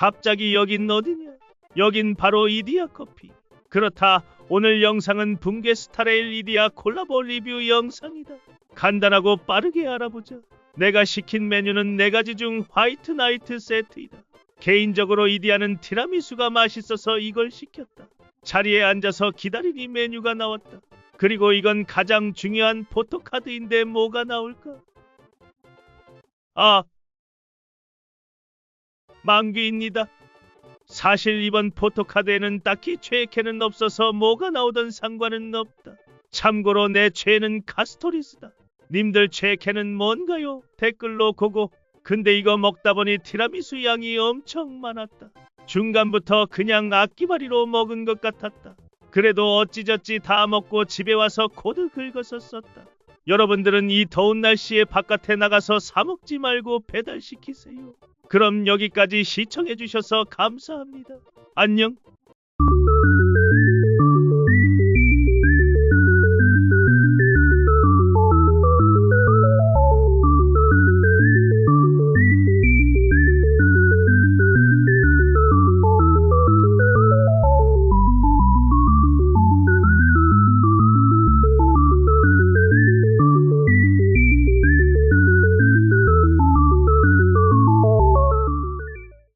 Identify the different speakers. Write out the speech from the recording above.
Speaker 1: 갑자기 여긴 어디냐? 여긴 바로 이디야 커피. 그렇다. 오늘 영상은 붕괴 스타레일 이디야 콜라보 리뷰 영상이다. 간단하고 빠르게 알아보자. 내가 시킨 메뉴는 네 가지 중 화이트 나이트 세트이다. 개인적으로 이디야는 티라미수가 맛있어서 이걸 시켰다. 자리에 앉아서 기다리니 메뉴가 나왔다. 그리고 이건 가장 중요한 포토카드인데 뭐가 나올까? 아, 만귀입니다. 사실 이번 포토카드에는 딱히 최애캐는 없어서 뭐가 나오던 상관은 없다. 참고로 내 최애는 카스토리스다. 님들 최애캐는 뭔가요? 댓글로 고고. 근데 이거 먹다 보니 티라미수 양이 엄청 많았다. 중간부터 그냥 악기발이로 먹은 것 같았다. 그래도 어찌저찌 다 먹고 집에 와서 코드 긁어서 썼다. 여러분들은 이 더운 날씨에 바깥에 나가서 사 먹지 말고 배달시키세요. 그럼 여기까지 시청해주셔서 감사합니다. 안녕.